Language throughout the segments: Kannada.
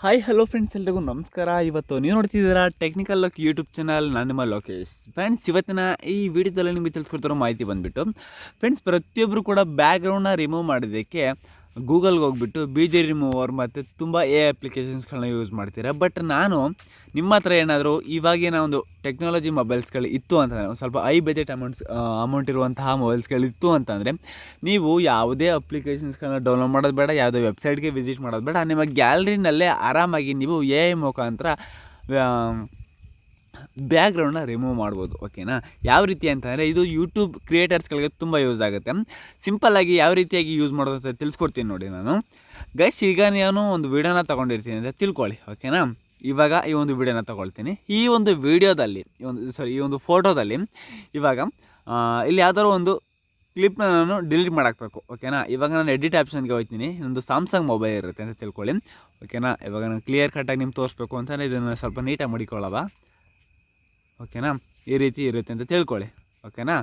ಹಾಯ್ ಹಲೋ ಫ್ರೆಂಡ್ಸ್ ಎಲ್ರಿಗೂ ನಮಸ್ಕಾರ. ಇವತ್ತು ನೀವು ನೋಡ್ತಿದ್ದೀರಾ ಟೆಕ್ನಿಕಲ್ ಲಕ್ ಯೂಟ್ಯೂಬ್ ಚಾನಲ್ ನಾನು ನಿಮ್ಮ ಲೋಕೇಶ್. ಫ್ರೆಂಡ್ಸ್ ಇವತ್ತಿನ ಈ ವಿಡಿಯೋದಲ್ಲಿ ನಿಮಗೆ ತಿಳಿಸ್ಕೊಡ್ತಿರೋ ಮಾಹಿತಿ ಬಂದುಬಿಟ್ಟು ಫ್ರೆಂಡ್ಸ್ ಪ್ರತಿಯೊಬ್ಬರು ಕೂಡ ಬ್ಯಾಕ್ಗ್ರೌಂಡ್ನ ರಿಮೂವ್ ಮಾಡೋದಕ್ಕೆ ಗೂಗಲ್ಗೆ ಹೋಗ್ಬಿಟ್ಟು ಬಿ ಜೆ ರಿಮೂವರ್ ಮತ್ತು ತುಂಬ ಎ ಅಪ್ಲಿಕೇಶನ್ಸ್ಗಳನ್ನ ಯೂಸ್ ಮಾಡ್ತೀರಾ. ಬಟ್ ನಾನು ನಿಮ್ಮ ಹತ್ರ ಏನಾದರೂ ಇವಾಗಿನ ಒಂದು ಟೆಕ್ನಾಲಜಿ ಮೊಬೈಲ್ಸ್ಗಳು ಇತ್ತು ಅಂತಂದರೆ, ಒಂದು ಸ್ವಲ್ಪ ಐ ಬಜೆಟ್ ಅಮೌಂಟ್ಸ್ ಅಮೌಂಟ್ ಇರುವಂತಹ ಮೊಬೈಲ್ಸ್ಗಳು ಇತ್ತು ಅಂತಂದರೆ, ನೀವು ಯಾವುದೇ ಅಪ್ಲಿಕೇಶನ್ಸ್ಗಳನ್ನ ಡೌನ್ಲೋಡ್ ಮಾಡೋದು ಬೇಡ, ಯಾವುದೇ ವೆಬ್ಸೈಟ್ಗೆ ವಿಸಿಟ್ ಮಾಡೋದು ಬೇಡ ನಿಮ್ಮ ಗ್ಯಾಲರಿನಲ್ಲೇ ಆರಾಮಾಗಿ ನೀವು ಎ ಐ ಮುಖಾಂತರ ಬ್ಯಾಕ್ಗ್ರೌಂಡನ್ನ ರಿಮೂವ್ ಮಾಡ್ಬೋದು ಓಕೆನಾ ಯಾವ ರೀತಿ ಅಂತಂದರೆ, ಇದು ಯೂಟ್ಯೂಬ್ ಕ್ರಿಯೇಟರ್ಸ್ಗಳಿಗೆ ತುಂಬ ಯೂಸ್ ಆಗುತ್ತೆ. ಸಿಂಪಲ್ಲಾಗಿ ಯಾವ ರೀತಿಯಾಗಿ ಯೂಸ್ ಮಾಡೋದು ಅಂತ ತಿಳಿಸ್ಕೊಡ್ತೀನಿ ನೋಡಿ ನಾನು. ಗೈಸ್ ಈಗ ನಾನು ಒಂದು ವೀಡಿಯೋನ ತೊಗೊಂಡಿರ್ತೀನಿ ಅಂತ ತಿಳ್ಕೊಳ್ಳಿ ಓಕೆನಾ ಇವಾಗ ಈ ಒಂದು ವಿಡಿಯೋನ ತಗೊಳ್ತೀನಿ. ಈ ಒಂದು ವಿಡಿಯೋದಲ್ಲಿ, ಈ ಒಂದು ಸಾರಿ ಈ ಒಂದು ಫೋಟೋದಲ್ಲಿ ಇವಾಗ ಇಲ್ಲಿ ಯಾವ್ದಾದ್ರು ಒಂದು ಕ್ಲಿಪ್ನ ನಾನು ಡಿಲೀಟ್ ಮಾಡಾಕಬೇಕು ಓಕೆನಾ ಇವಾಗ ನಾನು ಎಡಿಟ್ ಆಪ್ಷನ್ಗೆ ಹೋಗ್ತೀನಿ. ಇನ್ನೊಂದು ಸ್ಯಾಮ್ಸಂಗ್ ಮೊಬೈಲ್ ಇರುತ್ತೆ ಅಂತ ತಿಳ್ಕೊಳ್ಳಿ. ಓಕೆನಾ ಇವಾಗ ನಾನು ಕ್ಲಿಯರ್ ಕಟ್ಟಾಗಿ ನಿಮ್ಗೆ ತೋರಿಸ್ಬೇಕು ಅಂತಲೇ ಇದನ್ನು ಸ್ವಲ್ಪ ನೀಟಾಗಿ ಮಾಡಿಕೊಳ್ಳವ? ಓಕೆನಾ ಈ ರೀತಿ ಇರುತ್ತೆ ಅಂತ ತಿಳ್ಕೊಳ್ಳಿ. ಓಕೆನಾ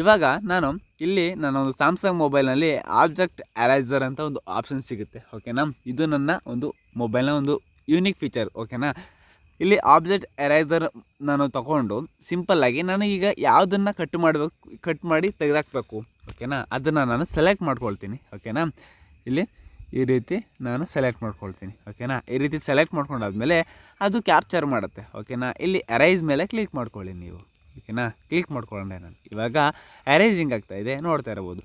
ಇವಾಗ ನಾನು ಇಲ್ಲಿ ನಾನು ಒಂದು ಸ್ಯಾಮ್ಸಂಗ್ ಮೊಬೈಲ್ನಲ್ಲಿ ಆಬ್ಜೆಕ್ಟ್ ಅರೈಸರ್ ಅಂತ ಒಂದು ಆಪ್ಷನ್ ಸಿಗುತ್ತೆ ಓಕೆನಾ ಇದು ನನ್ನ ಒಂದು ಮೊಬೈಲ್ನ ಒಂದು ಯೂನಿಕ್ ಫೀಚರ್ ಓಕೆನಾ ಇಲ್ಲಿ ಆಬ್ಜೆಕ್ಟ್ ಎರೈಸರ್ ನಾನು ತಗೊಂಡು ಸಿಂಪಲ್ಲಾಗಿ ನಾನು ಈಗ ಯಾವುದನ್ನು ಕಟ್ ಮಾಡಬೇಕು ಕಟ್ ಮಾಡಿ ತೆಗೆದಾಕ್ಬೇಕು ಓಕೆನಾ ಅದನ್ನು ನಾನು ಸೆಲೆಕ್ಟ್ ಮಾಡ್ಕೊಳ್ತೀನಿ ಓಕೆನಾ ಇಲ್ಲಿ ಈ ರೀತಿ ನಾನು ಸೆಲೆಕ್ಟ್ ಮಾಡ್ಕೊಳ್ತೀನಿ ಓಕೆನಾ ಈ ರೀತಿ ಸೆಲೆಕ್ಟ್ ಮಾಡ್ಕೊಂಡಾದ್ಮೇಲೆ ಅದು ಕ್ಯಾಪ್ಚರ್ ಮಾಡುತ್ತೆ ಓಕೆನಾ ಇಲ್ಲಿ ಅರೈಸ್ ಮೇಲೆ ಕ್ಲಿಕ್ ಮಾಡ್ಕೊಳ್ಳಿ ನೀವು ಓಕೆನಾ ಕ್ಲಿಕ್ ಮಾಡ್ಕೊಂಡೆ ನಾನು. ಇವಾಗ ಅರೈಸಿಂಗ್ ಇದೆ, ನೋಡ್ತಾ ಇರ್ಬೋದು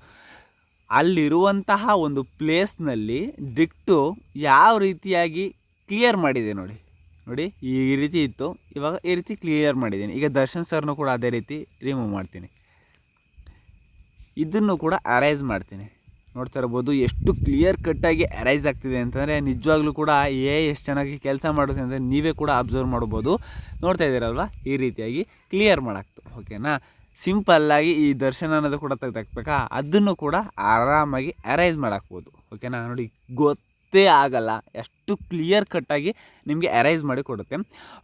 ಅಲ್ಲಿರುವಂತಹ ಒಂದು ಪ್ಲೇಸ್ನಲ್ಲಿ ಡಿಕ್ಟು ಯಾವ ರೀತಿಯಾಗಿ ಕ್ಲಿಯರ್ ಮಾಡಿದೆ ನೋಡಿ. ನೋಡಿ, ಈ ರೀತಿ ಇತ್ತು. ಇವಾಗ ಈ ರೀತಿ ಕ್ಲಿಯರ್ ಮಾಡಿದ್ದೀನಿ. ಈಗ ದರ್ಶನ್ ಸರ್ನು ಕೂಡ ಅದೇ ರೀತಿ ರಿಮೂವ್ ಮಾಡ್ತೀನಿ. ಇದನ್ನು ಕೂಡ ಅರೈಸ್ ಮಾಡ್ತೀನಿ. ನೋಡ್ತಾ ಇರ್ಬೋದು, ಎಷ್ಟು ಕ್ಲಿಯರ್ ಕಟ್ಟಾಗಿ ಅರೈಸ್ ಆಗ್ತಿದೆ ಅಂತಂದರೆ, ನಿಜವಾಗ್ಲೂ ಕೂಡ ಏ ಎಷ್ಟು ಚೆನ್ನಾಗಿ ಕೆಲಸ ಮಾಡುತ್ತೆ ಅಂದರೆ ನೀವೇ ಕೂಡ ಅಬ್ಸರ್ವ್ ಮಾಡ್ಬೋದು. ನೋಡ್ತಾ ಇದ್ದೀರಲ್ವ? ಈ ರೀತಿಯಾಗಿ ಕ್ಲಿಯರ್ ಮಾಡಾಕ್ತು ಓಕೆನಾ ಸಿಂಪಲ್ಲಾಗಿ ಈ ದರ್ಶನ ಅನ್ನೋದು ಕೂಡ ತೆಗೆದಾಕ್ಬೇಕಾ? ಅದನ್ನು ಕೂಡ ಆರಾಮಾಗಿ ಅರೈಸ್ ಮಾಡಾಕ್ಬೋದು ಓಕೆನಾ ನೋಡಿ, ಗೊತ್ತೇ ಆಗಲ್ಲ. ಎಷ್ಟು ಕ್ಲಿಯರ್ ಕಟ್ಟಾಗಿ ನಿಮಗೆ ಅರೈಸ್ ಮಾಡಿ ಕೊಡುತ್ತೆ.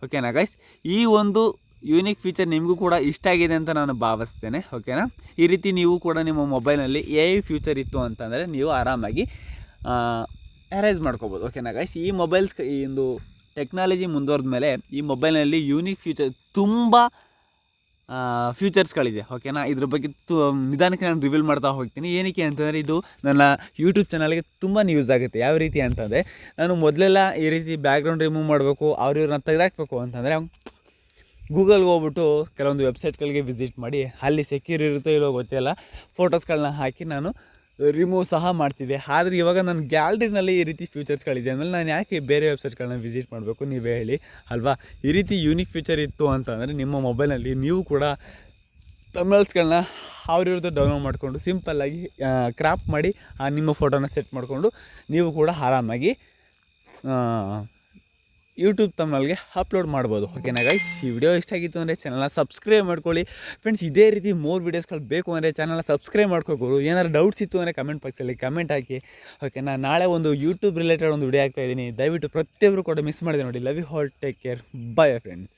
ಓಕೆನಾ ಗೈಸ್ ಈ ಒಂದು ಯೂನಿಕ್ ಫೀಚರ್ ನಿಮಗೂ ಕೂಡ ಇಷ್ಟ ಆಗಿದೆ ಅಂತ ನಾನು ಭಾವಿಸ್ತೇನೆ. ಓಕೆನಾ ಈ ರೀತಿ ನೀವು ಕೂಡ ನಿಮ್ಮ ಮೊಬೈಲ್ನಲ್ಲಿ ಎ ಫ್ಯೂಚರ್ ಇತ್ತು ಅಂತಂದರೆ ನೀವು ಆರಾಮಾಗಿ ಅರೈಸ್ ಮಾಡ್ಕೋಬೋದು. ಓಕೆನಾ ಗೈಸ್ ಈ ಮೊಬೈಲ್ಸ್ ಈ ಒಂದು ಟೆಕ್ನಾಲಜಿ ಮುಂದುವರೆದ ಮೇಲೆ ಈ ಮೊಬೈಲ್ನಲ್ಲಿ ಯೂನಿಕ್ ಫ್ಯೂಚರ್ ತುಂಬ ಫ್ಯೂಚರ್ಸ್ಗಳಿದೆ ಓಕೆನಾ ಇದ್ರ ಬಗ್ಗೆ ತು ನಿಧಾನಕ್ಕೆ ನಾನು ರಿವೀಲ್ ಮಾಡ್ತಾ ಹೋಗ್ತೀನಿ. ಏನಕ್ಕೆ ಅಂತಂದರೆ ಇದು ನನ್ನ ಯೂಟ್ಯೂಬ್ ಚಾನಲ್ಗೆ ತುಂಬಾ ಯೂಸ್ ಆಗುತ್ತೆ. ಯಾವ ರೀತಿ ಅಂತಂದರೆ, ನಾನು ಮೊದಲೆಲ್ಲ ಈ ರೀತಿ ಬ್ಯಾಕ್ಗ್ರೌಂಡ್ ರಿಮೂವ್ ಮಾಡಬೇಕು, ಅವ್ರು ಇವ್ರನ್ನ ತೆಗೆದಾಕ್ಬೇಕು ಅಂತಂದರೆ ಗೂಗಲ್ಗೆ ಹೋಗ್ಬಿಟ್ಟು ಕೆಲವೊಂದು ವೆಬ್ಸೈಟ್ಗಳಿಗೆ ವಿಸಿಟ್ ಮಾಡಿ, ಅಲ್ಲಿ ಸೆಕ್ಯೂರ್ ಇರುತ್ತೋ ಇಲ್ಲೋ ಗೊತ್ತಿಲ್ಲ ಫೋಟೋಸ್ಗಳನ್ನ ಹಾಕಿ ನಾನು ರಿಮೂವ್ ಸಹ ಮಾಡ್ತಿದೆ. ಆದರೆ ಇವಾಗ ನನ್ನ ಗ್ಯಾಲ್ರಿನಲ್ಲಿ ಈ ರೀತಿ ಫ್ಯೂಚರ್ಸ್ಗಳಿದೆ ಅಂದರೆ ನಾನು ಯಾಕೆ ಬೇರೆ ವೆಬ್ಸೈಟ್ಗಳನ್ನ ವಿಸಿಟ್ ಮಾಡಬೇಕು ನೀವೇ ಹೇಳಿ, ಅಲ್ವಾ? ಈ ರೀತಿ ಯೂನಿಕ್ ಫೀಚರ್ ಇತ್ತು ಅಂತಂದರೆ ನಿಮ್ಮ ಮೊಬೈಲಲ್ಲಿ ನೀವು ಕೂಡ ತಮಿಳ್ಸ್ಗಳನ್ನ ಅವ್ರಿವ್ರದ್ದು ಡೌನ್ಲೋಡ್ ಮಾಡಿಕೊಂಡು ಸಿಂಪಲ್ಲಾಗಿ ಕ್ರಾಪ್ ಮಾಡಿ ನಿಮ್ಮ ಫೋಟೋನ ಸೆಟ್ ಮಾಡಿಕೊಂಡು ನೀವು ಕೂಡ ಆರಾಮಾಗಿ ಯೂಟ್ಯೂಬ್ ತಮ್ಮಲ್ಲಿಗೆ ಅಪ್ಲೋಡ್ ಮಾಡ್ಬೋದು. ಓಕೆನಾ ಗೈಸ್ ಈ ವಿಡಿಯೋ ಇಷ್ಟ ಆಗಿತ್ತು ಅಂದರೆ ಚಾನಲ್ನ ಸಬ್ಸ್ಕ್ರೈಬ್ ಮಾಡ್ಕೊಳ್ಳಿ. ಫ್ರೆಂಡ್ಸ್ ಇದೇ ರೀತಿ ಮೋರ್ ವೀಡಿಯೋಸ್ಗಳು ಬೇಕು ಅಂದರೆ ಚಾನಲ್ನ ಸಬ್ಸ್ಕ್ರೈಬ್ ಮಾಡ್ಕೋಬೋದು ಏನಾದ್ರು ಡೌಟ್ಸ್ ಇತ್ತು ಅಂದರೆ ಕಮೆಂಟ್ ಬಾಕ್ಸಲ್ಲಿ ಕಮೆಂಟ್ ಹಾಕಿ. ಓಕೆನಾ ನಾಳೆ ಒಂದು ಯೂಟ್ಯೂಬ್ ರಿಲೇಟೆಡ್ ಒಂದು ವಿಡಿಯೋ ಆಗ್ತಾ ಇದ್ದೀನಿ. ದಯವಿಟ್ಟು ಪ್ರತಿಯೊಬ್ಬರು ಕೂಡ ಮಿಸ್ ಮಾಡಿದೆ ನೋಡಿ. Love you all take care bye friends